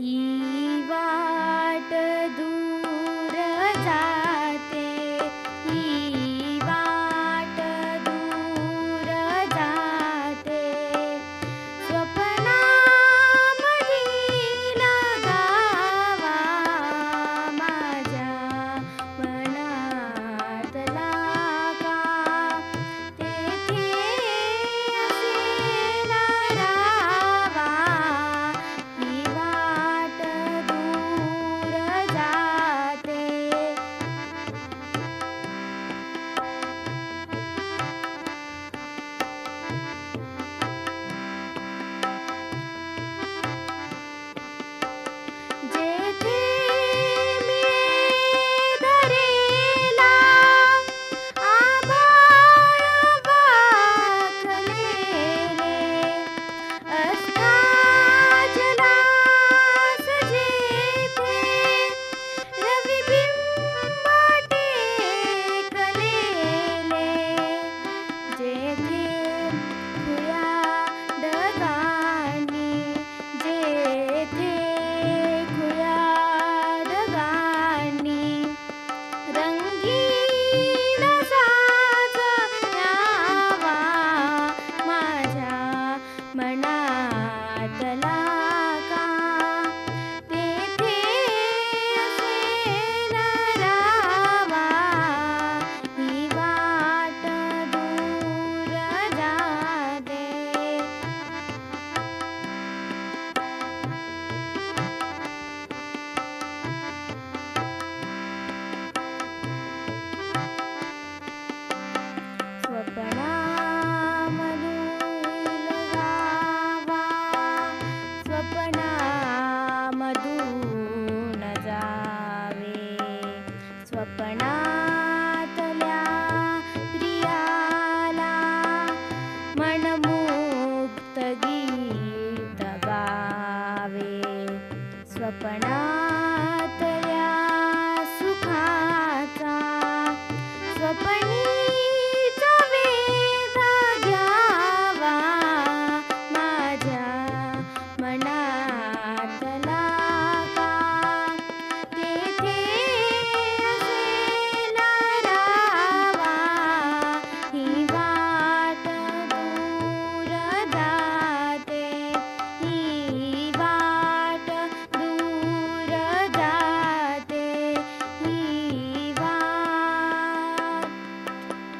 一 कल्पना मधून जावे. स्वप्नातल्या प्रियाला मनमुक्त गीत गावे. स्वप्ना